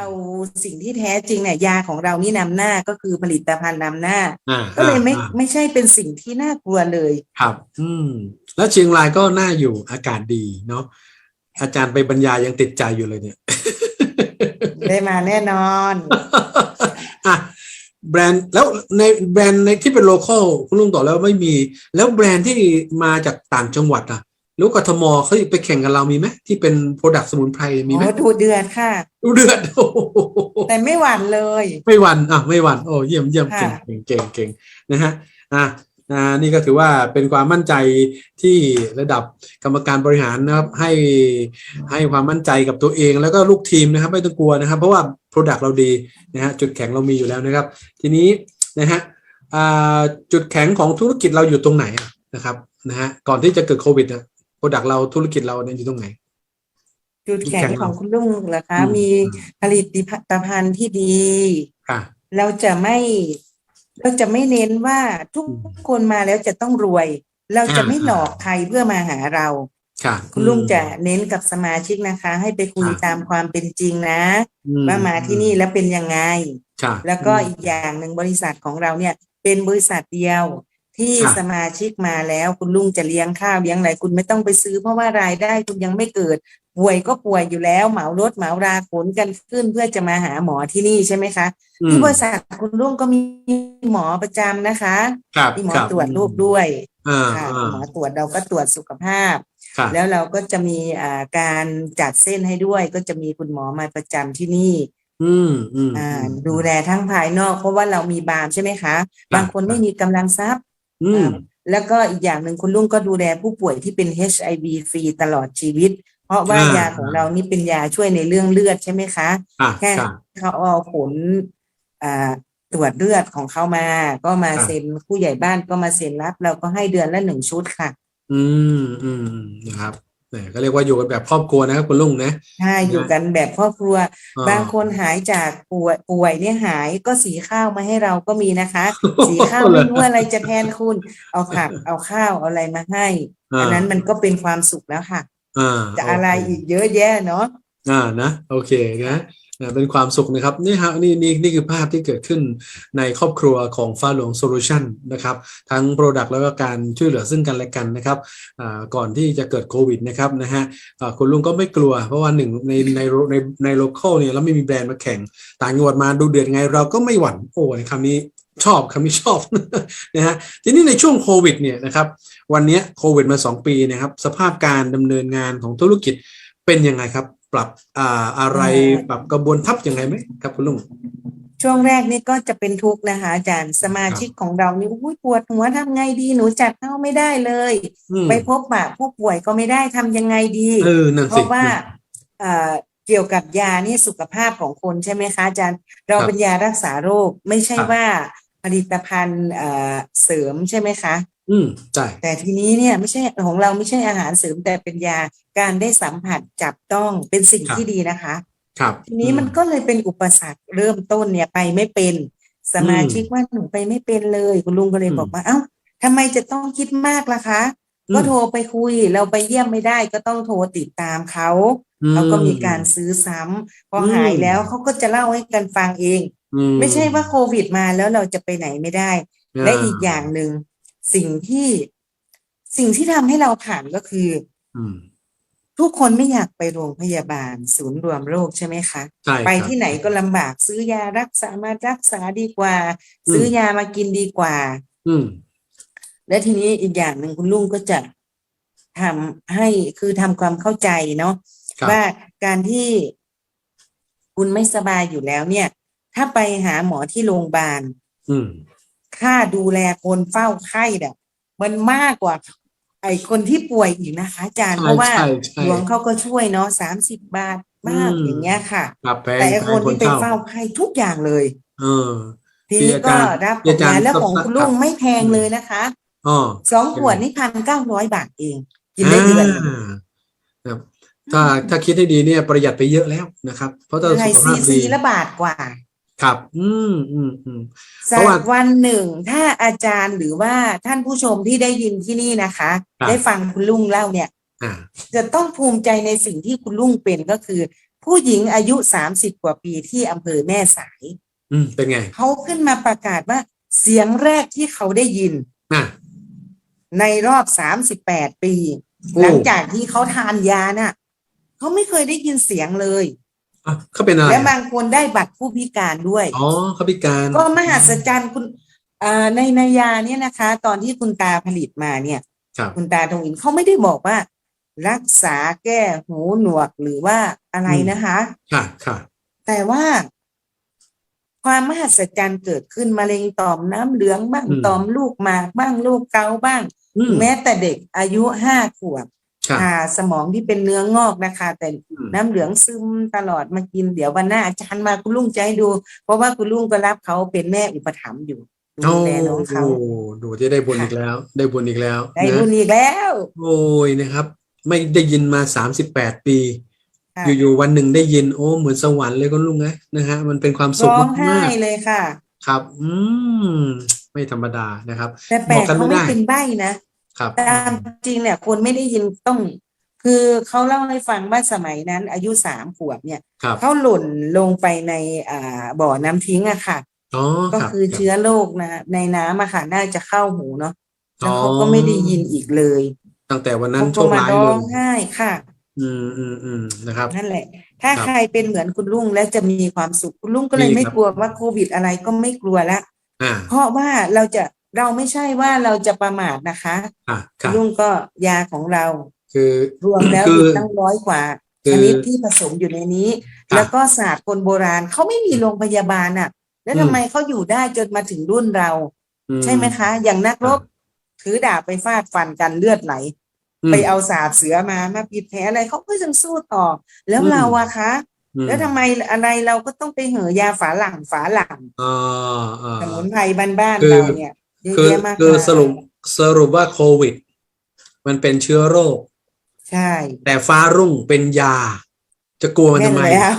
เอาสิ่งที่แท้จริงเนี่ยยาของเรานี่นำหน้าก็คือผลิตภัณฑ์นำหน้า อ่าก็เลยไม่อ่าไม่ใช่เป็นสิ่งที่น่ากลัวเลย ครับ อืม แล้วเชียงรายก็น่าอยู่อากาศดีเนาะอาจารย์ไปบรรยายยังติดใจอยู่เลยเนี่ย ได้มาแน่นอน อะแบรนด์แล้วในแบรนด์ในที่เป็นโลคอลคุณลุงต่อกแล้วไม่มี แล้วแบรนด์ที่มาจากต่างจังหวัดอะ แล้วกทมเขาไปแข่งกับเรามีไหมที่เป็นโปรดักต์สมุนไพรมีไหมโอ้ดูเดือดค่ะ ดูเดือดโอ้โหแต่ไม่หวั่นเลย ไม่หวันอะไม่หวันโอ้เยี่ยมเยี่ยมเก่งค่ะเก่งเก่งเก่งนะฮะอะอ่านี่ก็ถือว่าเป็นความมั่นใจที่ระดับกรรมการบริหารนะครับให้ให้ความมั่นใจกับตัวเองแล้วก็ลูกทีมนะครับไม่ต้องกลัวนะครับ เพราะว่า Product เราดีนะฮะจุดแข็งเรามีอยู่แล้วนะครับ ทีนี้นะฮะอ่าจุดแข็งของธุรกิจเราอยู่ตรงไหนอะนะครับนะฮะก่อนที่จะเกิดโควิดนะ โปรดักเราธุรกิจเราเนี่ยอยู่ตรงไหน จุดแข็งของคุณลุงเหรอคะ อืม มีผลิตภัณฑ์ที่ดี ค่ะ เราจะไม่ เราจะไม่เน้นว่าทุกคนมาแล้วจะต้องรวย เราจะไม่หลอกใครเพื่อมาหาเรา ค่ะคุณลุงจะเน้นกับสมาชิกนะคะ ให้ไปคุยครับตามความเป็นจริงนะ อืว่ามาที่นี่แล้วเป็นยังไง ค่ะแล้วก็อีกอย่างหนึ่งบริษัทของเราเนี่ย เป็นบริษัทเดียว ที่ครับสมาชิกมาแล้วคุณลุงจะเลี้ยงข้าวเลี้ยงอะไรคุณไม่ต้องไปซื้อ เพราะว่ารายได้คุณยังไม่เกิด ป่วยก็ป่วยอยู่แล้ว เหมารถเหมาราขนกันขึ้นเพื่อจะมาหาหมอที่นี่ใช่ไหมคะ อืมที่บริษัทคุณลุงก็มีหมอประจำนะคะครับมีหมอครับตรวจโรคด้วยอ่าค่ะอ่าหมอตรวจเราก็ตรวจสุขภาพ ค่ะ แล้วเราก็จะมีอ่าการจัดเส้นให้ด้วย ก็จะมีคุณหมอมาประจำที่นี่ อืมอืมอ่าอืมดูแลทั้งภายนอก เพราะว่าเรามีบาร์มใช่ไหมคะ บางคนไม่มีกำลังทรัพย์อืมอ่า แล้วก็อีกอย่างหนึ่งคุณลุงก็ดูแลผู้ป่วยที่เป็น HIV ฟรีตลอดชีวิต เพราะว่าอ่ายยาของเรานี่เป็นยาช่วยในเรื่องเลือดใช่ไหมคะอะแค่ค่ะเขาเอาผลอ่าตรวจเลือดของเขามา ก็มาครับเซ็นผู้ใหญ่บ้านก็มาเซ็นรับ เราก็ให้เดือนละหนึ่งชุดค่ะ อืมอืมนะครับเนี่ยก็เรียกว่าอยู่กันแบบครอบครัวนะครับคุณลุงนะใช่อยู่กันแบบครอบครัวอ่บางคนหายจากป่วยป่วยเนี่ยหายก็สีข้าวมาให้เราก็มีนะคะ สีข้าวไม่รู้อะไรจะแทนคุณ เอาผักเอาข้าวเอาอะไรมาให้อันนั้นมันก็เป็นความสุขแล้วค่ะอ่าจะอะไรอีกเยอะแยะเนาะอ่านะโอเคนะ นะเป็นความสุขนะครับนี่ฮะนี่นี่นี่คือภาพที่เกิดขึ้นในครอบครัวของฟ้าหลวงโซลูชันนะครับ ทั้ง Product แล้วก็การช่วยเหลือซึ่งกันและกันนะครับก่อนที่จะเกิดโควิดนะครับนะฮะคุณลุงก็ไม่กลัว เพราะว่าหนึ่งในในในในโลเคอลเนี่ยเราไม่มีแบรนด์มาแข่ง ต่างจังหวัดมาดูเดือดไงเราก็ไม่หวั่นโอ้ยคำนี้ชอบคำนี้ชอบนะฮะทีนี้ในช่วงโควิดเนี่ยนะครับวันนี้โควิดมา 2 ปีนะครับสภาพการดำเนินงานของธุรกิจเป็นยังไงครับ ปรับอ่าอะไรปรับกระบวนทัพยังไงไหมครับคุณลุงช่วงแรกนี่ก็จะเป็นทุกข์นะคะอาจารย์สมาชิกของเรานี่อุ้ยปวดหัวทำไงดีหนูจัดเข้าไม่ได้เลยอืมไปพบปะผู้ป่วยก็ไม่ได้ทำยังไงดีเออนั่นเพสิราะว่าเอ่อเกี่ยวกับยานี่สุขภาพของคนใช่ไหมคะอาจารย์ เราครับเป็นยารักษาโรคไม่ใช่ครับว่าผลิตภัณฑ์เอ่อเสริมใช่ไหมคะ อืมใช่แต่ทีนี้เนี่ยไม่ใช่ของเราไม่ใช่อาหารเสริมแต่เป็นยาการได้สัมผัสจับต้องเป็นสิ่งที่ดีนะคะ ครับ ทีนี้มันก็เลยเป็นอุปสรรคเริ่มต้นเนี่ยไปไม่เป็น สมาชิกว่าหนูไปไม่เป็นเลย คุณลุงก็เลยบอกว่าเอ้าทำไมจะต้องคิดมากล่ะคะอืมก็โทรไปคุย เราไปเยี่ยมไม่ได้ก็ต้องโทรติดตามเขาเขาก็มีการซื้อซ้ำพออมหายแล้วเขาก็จะเล่าให้กันฟังเองอืไม่ใช่ว่าโควิดมาแล้วเราจะไปไหนไม่ได้ และอีกอย่างหนึ่ง สิ่งที่สิ่งที่ทำให้เราผ่านก็คือ อืม ทุกคนไม่อยากไปโรงพยาบาล ศูนย์รวมโรคใช่ไหมคะ ใช่ไปครับ ที่ไหนก็ลำบากซื้อยารักษามารักษาดีกว่า อืม ซื้อยามากินดีกว่า อืม และทีนี้อีกอย่างหนึ่งคุณลุงก็จะทำให้คือทำความเข้าใจเนาะครับ ว่าการที่คุณไม่สบายอยู่แล้วเนี่ย ถ้าไปหาหมอที่โรงพยาบาล อืม ค่าดูแลคนเฝ้าไข้เนี่ยมันมากกว่า ไอ้คนที่ป่วยอีกนะคะ อาจารย์ใช่เพราะว่าใช่ใช่หลวงเขาก็ช่วยเนาะสามสิบบาทบ้างอืมอย่างเงี้ยค่ะครับแพงแต่ไอ้แพคนงคนที่ไปเฝ้าเฝ้าไข้ทุกอย่างเลย เออ ทีที่นี้อาก็จารย์รับที่อาจารย์งานแล้วของครับคุณลุงไม่แพงเลยนะคะอ๋อสองขวดนี่พันเก้าร้อยบาทเอง กินได้เดือนหนึ่งอ่าครับถ้าถ้าคิดให้ดีเนี่ยประหยัดไปเยอะแล้วนะครับ เพราะถ้าไทสุยขซีภาพซีดีละบาทกว่า ครับ อืมอืมอืม เพสัราะกว่าวันหนึ่ง ถ้าอาจารย์หรือว่าท่านผู้ชมที่ได้ยินที่นี่นะคะ ครับ ได้ฟังคุณลุงเล่าเนี่ย อ่า จะต้องภูมิใจในสิ่งที่คุณลุงเป็นก็คือ ผู้หญิงอายุสามสิบกว่าปีที่อำเภอแม่สาย อืม เป็นไงเขาขึ้นมาประกาศว่าเสียงแรกที่เขาได้ยินอะในรอบสามสิบแปดปี โอ้หลังจากที่เขาทานยาน่ะเขาไม่เคยได้ยินเสียงเลย อะเขาเป็นอะไรและบางคนได้บัตรผู้พิการด้วย อ๋อเขาพิการก็มหัศจรรย์คุณอ่าในในยาเนี่ยนะคะ ตอนที่คุณตาผลิตมาเนี่ย ครับคุณตาทองอินเขาไม่ได้บอกว่า รักษาแก้หูหนวกหรือว่าอะไรนะคะ ค่ะค่ะ แต่ว่า ความมหัศจรรย์เกิดขึ้นมะเร็งต่อมน้ำเหลืองบ้างอืม ต่อมลูกหมากบ้างลูกเกาบ้าง อืมแม้แต่เด็กอายุห้าขวบ ค่ะผ่าสมองที่เป็นเนื้องอกนะคะ แต่อืมน้ำเหลืองซึมตลอดมากิน เดี๋ยววันหน้าอาจารย์มาคุณลุงจะให้ดู เพราะว่าคุณลุงก็รับเขาเป็นแม่อุปถัมภ์อยู่โอ้ดูแลน้องเขาโอ้ดูที่ได้บุญค่ะอีกแล้ว ได้บุญอีกแล้ว ได้นะบุญอีกแล้ว โอ้ยนะครับ ไม่ได้ยินมาสามสิบแปดปีค่ะอยู่ๆวันหนึ่งได้ยินโอ้เหมือนสวรรค์เลยก็ลุงนะนะฮะมันเป็นความสุขร้องไห้มากเลยค่ะๆครับ อืมไม่ธรรมดานะครับแต่แปลบอกกกันไม่เขาไม่ได้เป็นใบ้นะ ครับตามจริงเนี่ยคนไม่ได้ยินต้อง คือเขาเล่าให้ฟังว่าสมัยนั้น อายุสามขวบเนี่ยครับเขาหล่นลงไปในอ่าบ่อน้ำทิ้งอะค่ะอ๋อก็รับคือรับเชื้อโรคนะในน้ำอะค่ะน่าจะเข้าหูเนาะแล้วเขาอ๋อก็ไม่ได้ยินอีกเลย ตั้งแต่วันนั้นเขาโชก็คมาร้ายร้เลอยงไห้ค่ะ อืมอืมอืมนะครับนั่นแหละ ถ้าครับใครเป็นเหมือนคุณลุงแล้วจะมีความสุขคุณลุงก็เลยมีไม่ครับกลัวว่าโควิดอะไรก็ไม่กลัวละอ่าเพราะว่าเราจะ เราไม่ใช่ว่าเราจะประมาทนะคะอ่าคคุรัณบลุงก็ยาของเรา คือรวมแล้วคืออีกตั้งร้อยกว่าคือชนิดที่ผสมอยู่ในนี้ ครับแล้วก็ศาสตร์คนโบราณเขาไม่มีโรงพยาบาลอะ แล้วอืม ทำไมเขาอยู่ได้จนมาถึงรุ่นเรา อื ใช่ไหมคะ อย่างนักรบถือดาบไปฟาดฟันกันเลือดไหลมไปเอาศาสตร์เสือมามาปิดแผลอะไรเขาก็ยังสู้ต่อ แล้วอืม เราอะคะ อืมแล้วทำไมอะไรเราก็ต้องไปเหอยาฝาหลังฝาหลังอ่าอ่า สมุนไพรบ้านคืๆอเราเนี่ย เยอะคือแยะมากคือมายสรุปสรุปว่าโควิด มันเป็นเชื้อโรค ใช่ แต่ฟ้ารุ่งเป็นยา จะกลัวมันทำไมแม่นแล้ว